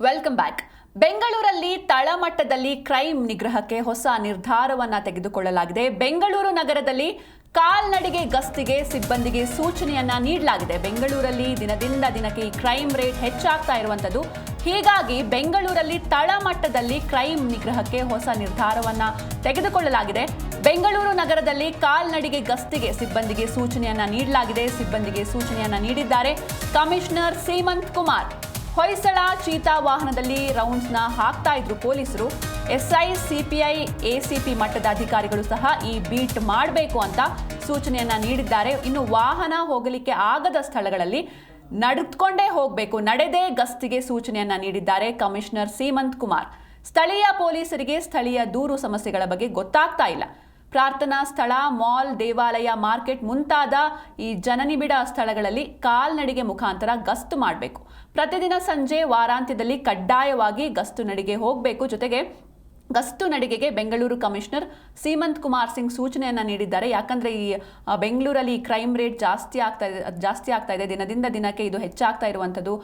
Welcome back ಬೆಂಗಳೂರಲ್ಲಿ ತಳಮಟ್ಟದಲ್ಲಿ crime ನಿಗ್ರಹಕ್ಕೆ ಹೊಸ ನಿರ್ಧಾರವನ್ನ ತೆಗೆದುಕೊಳ್ಳಲಾಗಿದೆ. ಬೆಂಗಳೂರು ನಗರದಲ್ಲಿ ಕಾಲ್ನಡಿಗೆ ಗಸ್ತಿಗೆ ಸಿಬ್ಬಂದಿಗೆ ಸೂಚನೆಯನ್ನ ನೀಡಲಾಗಿದೆ. ಬೆಂಗಳೂರಲ್ಲಿ ದಿನದಿಂದ ದಿನಕ್ಕೆ ಈ ಕ್ರೈಮ್ ರೇಟ್ ಹೆಚ್ಚಾಗ್ತಾ ಇರುವಂಥದ್ದು ಹೀಗಾಗಿ ಬೆಂಗಳೂರಲ್ಲಿ ತಳಮಟ್ಟದಲ್ಲಿ ಕ್ರೈಮ್ ನಿಗ್ರಹಕ್ಕೆ ಹೊಸ ನಿರ್ಧಾರವನ್ನ ತೆಗೆದುಕೊಳ್ಳಲಾಗಿದೆ. ಬೆಂಗಳೂರು ನಗರದಲ್ಲಿ ಕಾಲ್ನಡಿಗೆ ಗಸ್ತಿಗೆ ಸಿಬ್ಬಂದಿಗೆ ಸೂಚನೆಯನ್ನ ನೀಡಲಾಗಿದೆ. ಸಿಬ್ಬಂದಿಗೆ ಸೂಚನೆಯನ್ನ ನೀಡಿದ್ದಾರೆ ಕಮಿಷನರ್ ಸೀಮಂತ್ ಕುಮಾರ್. ಹೊಯ್ಸಳ ಚೀತಾ ವಾಹನದಲ್ಲಿ ರೌಂಡ್ಸ್ನ ಹಾಕ್ತಾ ಇದ್ರು ಪೊಲೀಸರು. ಎಸ್ಐ, ಸಿಪಿಐ, ಎಸಿಪಿ ಮಟ್ಟದ ಅಧಿಕಾರಿಗಳು ಸಹ ಈ ಬೀಟ್ ಮಾಡಬೇಕು ಅಂತ ಸೂಚನೆಯನ್ನ ನೀಡಿದ್ದಾರೆ. ಇನ್ನು ವಾಹನ ಹೋಗಲಿಕ್ಕೆ ಆಗದ ಸ್ಥಳಗಳಲ್ಲಿ ನಡೆದುಕೊಂಡೇ ಹೋಗಬೇಕು. ನಡೆದೇ ಗಸ್ತಿಗೆ ಸೂಚನೆಯನ್ನ ನೀಡಿದ್ದಾರೆ ಕಮಿಷನರ್ ಸೀಮಂತ್ ಕುಮಾರ್. ಸ್ಥಳೀಯ ಪೊಲೀಸರಿಗೆ ಸ್ಥಳೀಯ ದೂರು ಸಮಸ್ಯೆಗಳ ಬಗ್ಗೆ ಗೊತ್ತಾಗ್ತಾ ಇಲ್ಲ. ಪ್ರಾರ್ಥನಾ ಸ್ಥಳ, ಮಾಲ್, ದೇವಾಲಯ, ಮಾರ್ಕೆಟ್ ಮುಂತಾದ ಈ ಜನನಿಬಿಡ ಸ್ಥಳಗಳಲ್ಲಿ ಕಾಲ್ನಡಿಗೆ ಮುಖಾಂತರ ಗಸ್ತು ಮಾಡಬೇಕು. ಪ್ರತಿದಿನ ಸಂಜೆ ವಾರಾಂತ್ಯದಲ್ಲಿ ಕಡ್ಡಾಯವಾಗಿ ಗಸ್ತು ನಡಿಗೆ ಹೋಗಬೇಕು. ಜೊತೆಗೆ ಗಸ್ತು ನಡಿಗೆಗೆ ಬೆಂಗಳೂರು ಕಮಿಷನರ್ ಸೀಮಂತ್ ಕುಮಾರ್ ಸಿಂಗ್ ಸೂಚನೆಯನ್ನ ನೀಡಿದ್ದಾರೆ. ಯಾಕಂದ್ರೆ ಈ ಬೆಂಗಳೂರಲ್ಲಿ ಕ್ರೈಮ್ ರೇಟ್ ಜಾಸ್ತಿ ಆಗ್ತಾ ಇದೆ, ಜಾಸ್ತಿ ಆಗ್ತಾ ಇದೆ. ದಿನದಿಂದ ದಿನಕ್ಕೆ ಇದು ಹೆಚ್ಚಾಗ್ತಾ ಇರುವಂಥದ್ದು.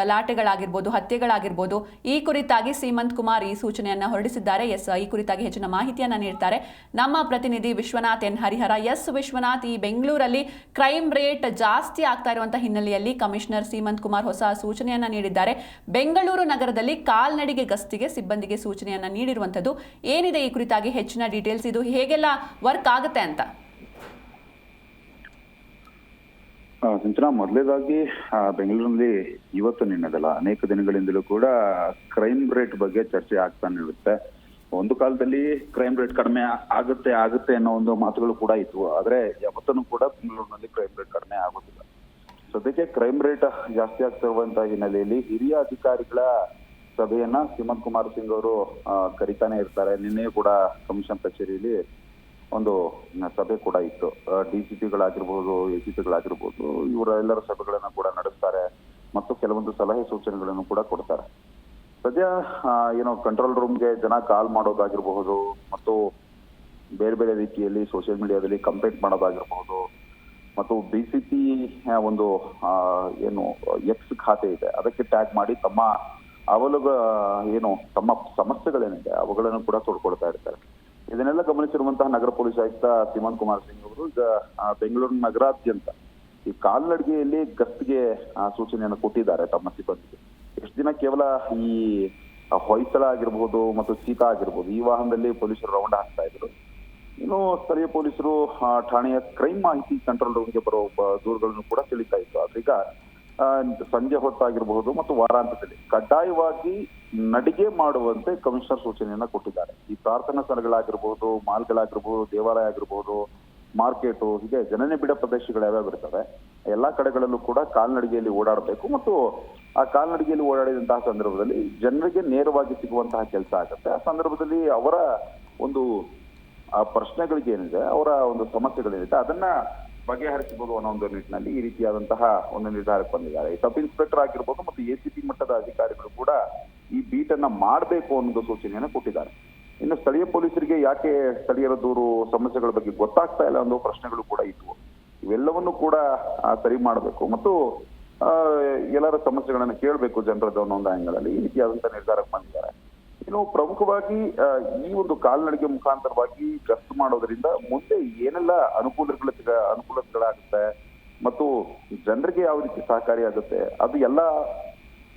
ಗಲಾಟೆಗಳಾಗಿರ್ಬೋದು, ಹತ್ಯೆಗಳಾಗಿರ್ಬೋದು. ಈ ಕುರಿತಾಗಿ ಸೀಮಂತ್ ಕುಮಾರ್ ಈ ಸೂಚನೆಯನ್ನು ಹೊರಡಿಸಿದ್ದಾರೆ. ಎಸ್, ಈ ಕುರಿತಾಗಿ ಹೆಚ್ಚಿನ ಮಾಹಿತಿಯನ್ನು ನೀಡ್ತಾರೆ. ನಮ್ಮ ಪ್ರತಿನಿಧಿ ವಿಶ್ವನಾಥ್ ಎನ್. ಹರಿಹರ. ಎಸ್, ವಿಶ್ವನಾಥ್, ಈ ಬೆಂಗಳೂರಲ್ಲಿ ಕ್ರೈಮ್ ರೇಟ್ ಜಾಸ್ತಿ ಆಗ್ತಾ ಇರುವಂಥ ಹಿನ್ನೆಲೆಯಲ್ಲಿ ಕಮಿಷನರ್ ಸೀಮಂತ್ ಕುಮಾರ್ ಹೊಸ ಸೂಚನೆಯನ್ನ ನೀಡಿದ್ದಾರೆ. ಬೆಂಗಳೂರು ನಗರದಲ್ಲಿ ಕಾಲ್ನಡಿಗೆ ಗಸ್ತಿಗೆ ಸಿಬ್ಬಂದಿಗೆ ಸೂಚನೆಯನ್ನ ನೀಡಿರುವಂಥದ್ದು ಏನಿದೆ ಈ ಕುರಿತಾಗಿ ಹೆಚ್ಚಿನ ಡೀಟೇಲ್ಸ್? ಇದು ಹೇಗೆಲ್ಲ ವರ್ಕ್ ಆಗುತ್ತೆ ಅಂತ? ಸಿಂಚನಾ, ಮೊದಲೇದಾಗಿ ಬೆಂಗಳೂರಿನಲ್ಲಿ ಇವತ್ತು ನಿನ್ನೆದಲ್ಲ, ಅನೇಕ ದಿನಗಳಿಂದಲೂ ಕೂಡ ಕ್ರೈಮ್ ರೇಟ್ ಬಗ್ಗೆ ಚರ್ಚೆ ಆಗ್ತಾ ಇರುತ್ತೆ ಒಂದು ಕಾಲದಲ್ಲಿ ಕ್ರೈಮ್ ರೇಟ್ ಕಡಿಮೆ ಆಗುತ್ತೆ ಆಗುತ್ತೆ ಅನ್ನೋ ಒಂದು ಮಾತುಗಳು ಕೂಡ ಇತ್ತು ಆದ್ರೆ ಯಾವತ್ತೂ ಕೂಡ ಬೆಂಗಳೂರಿನಲ್ಲಿ ಕ್ರೈಮ್ ರೇಟ್ ಕಡಿಮೆ ಆಗೋದಿಲ್ಲ. ಸದ್ಯಕ್ಕೆ ಕ್ರೈಮ್ ರೇಟ್ ಜಾಸ್ತಿ ಆಗ್ತಿರುವಂತಹ ಹಿನ್ನೆಲೆಯಲ್ಲಿ ಹಿರಿಯ ಅಧಿಕಾರಿಗಳ ಸಭೆಯನ್ನ ಸುಮಂತ್ ಕುಮಾರ್ ಸಿಂಗ್ ಅವರು ಕರಿತಾನೆ ಇರ್ತಾರೆ. ನಿನ್ನೆ ಕೂಡ ಕಮಿಷನ್ ಕಚೇರಿಯಲ್ಲಿ ಒಂದು ಸಭೆ ಕೂಡ ಇತ್ತು. ಡಿ ಸಿ ಪಿಗಳಾಗಿರ್ಬೋದು ಎ ಸಿ ಪಿಗಳಾಗಿರ್ಬೋದು ಇವರೆಲ್ಲರ ಸಭೆಗಳನ್ನು ಕೂಡ ನಡೆಸ್ತಾರೆ ಮತ್ತು ಕೆಲವೊಂದು ಸಲಹೆ ಸೂಚನೆಗಳನ್ನು ಕೂಡ ಕೊಡ್ತಾರೆ. ಸದ್ಯ ಏನು ಕಂಟ್ರೋಲ್ ರೂಮ್ಗೆ ಜನ ಕಾಲ್ ಮಾಡೋದಾಗಿರಬಹುದು ಮತ್ತು ಬೇರೆ ಬೇರೆ ರೀತಿಯಲ್ಲಿ ಸೋಷಿಯಲ್ ಮೀಡಿಯಾದಲ್ಲಿ ಕಂಪ್ಲೇಂಟ್ ಮಾಡೋದಾಗಿರಬಹುದು ಮತ್ತು ಬಿ ಸಿ ಪಿ ಒಂದು ಏನು ಎಕ್ಸ್ ಖಾತೆ ಇದೆ. ಅದಕ್ಕೆ ಟ್ಯಾಗ್ ಮಾಡಿ ತಮ್ಮ ಅವಲೋಗ, ಏನು, ತಮ್ಮ ಸಮಸ್ಯೆಗಳೇನಿದೆ ಅವುಗಳನ್ನು ಕೂಡ ತೋಡ್ಕೊಳ್ತಾ ಇರ್ತಾರೆ. ಇದನ್ನೆಲ್ಲ ಗಮನಿಸಿರುವಂತಹ ನಗರ ಪೊಲೀಸ್ ಆಯುಕ್ತ ಸೀಮಂತ್ ಕುಮಾರ್ ಸಿಂಗ್ ಅವರು ಈಗ ಬೆಂಗಳೂರು ನಗರಾದ್ಯಂತ ಈ ಕಾಲ್ನಡಿಗೆಯಲ್ಲಿ ಗಸ್ತಿಗೆ ಸೂಚನೆಯನ್ನು ಕೊಟ್ಟಿದ್ದಾರೆ ತಮ್ಮ ಸಿಬ್ಬಂದಿಗೆ. ಎಷ್ಟು ದಿನ ಕೇವಲ ಈ ಹೊಯ್ಸಳ ಆಗಿರ್ಬೋದು ಮತ್ತು ಚೀತಾ ಆಗಿರ್ಬೋದು, ಈ ವಾಹನದಲ್ಲಿ ಪೊಲೀಸರು ರೌಂಡ್ ಹಾಕ್ತಾ ಇದ್ರು. ಇನ್ನು ಸ್ಥಳೀಯ ಪೊಲೀಸರು ಠಾಣೆಯ ಕ್ರೈಮ್ ಮಾಹಿತಿ ಕಂಟ್ರೋಲ್ ರೂಮ್ಗೆ ಬರೋ ದೂರುಗಳನ್ನು ಕೂಡ ತಿಳಿತಾ ಇತ್ತು ಆದ್ರೆ ಸಂಜೆ ಹೊತ್ತಾಗಿರಬಹುದು ಮತ್ತು ವಾರಾಂತ್ಯದಲ್ಲಿ ಕಡ್ಡಾಯವಾಗಿ ನಡಿಗೆ ಮಾಡುವಂತೆ ಕಮಿಷನರ್ ಸೂಚನೆಯನ್ನ ಕೊಟ್ಟಿದ್ದಾರೆ. ಈ ಪ್ರಾರ್ಥನಾ ಸ್ಥಳಗಳಾಗಿರ್ಬಹುದು, ಮಾಲ್ಗಳಾಗಿರ್ಬಹುದು, ದೇವಾಲಯ ಆಗಿರ್ಬಹುದು, ಮಾರ್ಕೆಟು, ಹೀಗೆ ಜನನಿಬಿಡ ಪ್ರದೇಶಗಳು ಯಾವ್ಯಾವ ಇರ್ತವೆ, ಎಲ್ಲಾ ಕಡೆಗಳಲ್ಲೂ ಕೂಡ ಕಾಲ್ನಡಿಗೆಯಲ್ಲಿ ಓಡಾಡಬೇಕು ಮತ್ತು ಆ ಕಾಲ್ನಡಿಗೆಯಲ್ಲಿ ಓಡಾಡಿದಂತಹ ಸಂದರ್ಭದಲ್ಲಿ ಜನರಿಗೆ ನೇರವಾಗಿ ಸಿಗುವಂತಹ ಕೆಲಸ ಆಗುತ್ತೆ. ಆ ಸಂದರ್ಭದಲ್ಲಿ ಅವರ ಒಂದು, ಆ ಪ್ರಶ್ನೆಗಳಿಗೆ ಏನಿದೆ, ಅವರ ಒಂದು ಸಮಸ್ಯೆಗಳೇನಿದೆ ಅದನ್ನ ಬಗೆಹರಿಸಬಹುದು ಅನ್ನೋ ಒಂದು ನಿಟ್ಟಿನಲ್ಲಿ ಈ ರೀತಿಯಾದಂತಹ ಒಂದು ನಿರ್ಧಾರಕ್ಕೆ ಬಂದಿದ್ದಾರೆ. ಸಬ್ ಇನ್ಸ್ಪೆಕ್ಟರ್ ಆಗಿರ್ಬೋದು ಮತ್ತು ಎ ಸಿ ಪಿ ಮಟ್ಟದ ಅಧಿಕಾರಿಗಳು ಕೂಡ ಈ ಬೀಟ್ ಅನ್ನ ಮಾಡಬೇಕು ಅನ್ನೋದು ಸೂಚನೆಯನ್ನು ಕೊಟ್ಟಿದ್ದಾರೆ. ಇನ್ನು ಸ್ಥಳೀಯ ಪೊಲೀಸರಿಗೆ ಯಾಕೆ ಸ್ಥಳೀಯರ ದೂರು, ಸಮಸ್ಯೆಗಳ ಬಗ್ಗೆ ಗೊತ್ತಾಗ್ತಾ ಇಲ್ಲ ಅನ್ನೋ ಪ್ರಶ್ನೆಗಳು ಕೂಡ ಇತ್ತು ಇವೆಲ್ಲವನ್ನು ಕೂಡ ಸರಿ ಮಾಡಬೇಕು ಮತ್ತು ಎಲ್ಲರ ಸಮಸ್ಯೆಗಳನ್ನು ಕೇಳಬೇಕು ಜನರದ್ದು ಅನ್ನೋ ಒಂದು ಆಂಗಲ್ ಅಲ್ಲಿ ಈ ರೀತಿಯಾದಂತಹ ನಿರ್ಧಾರಕ್ಕೆ ಬಂದಿದ್ದಾರೆ. ಇನ್ನು ಪ್ರಮುಖವಾಗಿ ಈ ಒಂದು ಕಾಲ್ನಡಿಗೆ ಮುಖಾಂತರವಾಗಿ ಗಸ್ತು ಮಾಡೋದ್ರಿಂದ ಮುಂದೆ ಏನೆಲ್ಲ ಅನುಕೂಲಗಳ ಅನುಕೂಲಗಳಾಗುತ್ತೆ ಮತ್ತು ಜನರಿಗೆ ಯಾವ ರೀತಿ ಸಹಕಾರಿಯಾಗುತ್ತೆ ಅದು ಎಲ್ಲ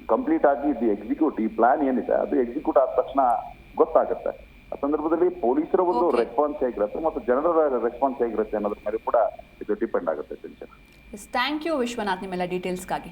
ಕಂಪ್ಲೀಟ್ ಆಗಿ ಇದು ಎಕ್ಸಿಕ್ಯೂಟ್ ಈ ಪ್ಲಾನ್ ಏನಿದೆ ಅದು ಎಕ್ಸಿಕ್ಯೂಟ್ ಆದ ತಕ್ಷಣ ಗೊತ್ತಾಗುತ್ತೆ. ಆ ಸಂದರ್ಭದಲ್ಲಿ ಪೊಲೀಸರ ಒಂದು ರೆಸ್ಪಾನ್ಸ್ ಹೇಗಿರುತ್ತೆ ಮತ್ತು ಜನರ ರೆಸ್ಪಾನ್ಸ್ ಹೇಗಿರುತ್ತೆ ಅನ್ನೋದ್ರ ಮೇಲೆ ಕೂಡ ಇದು ಡಿಪೆಂಡ್ ಆಗುತ್ತೆ ಥ್ಯಾಂಕ್ ಯು ವಿಶ್ವನಾಥ್ ನಿಮ್ಮೆಲ್ಲ ಡೀಟೇಲ್ಸ್ಗಾಗಿ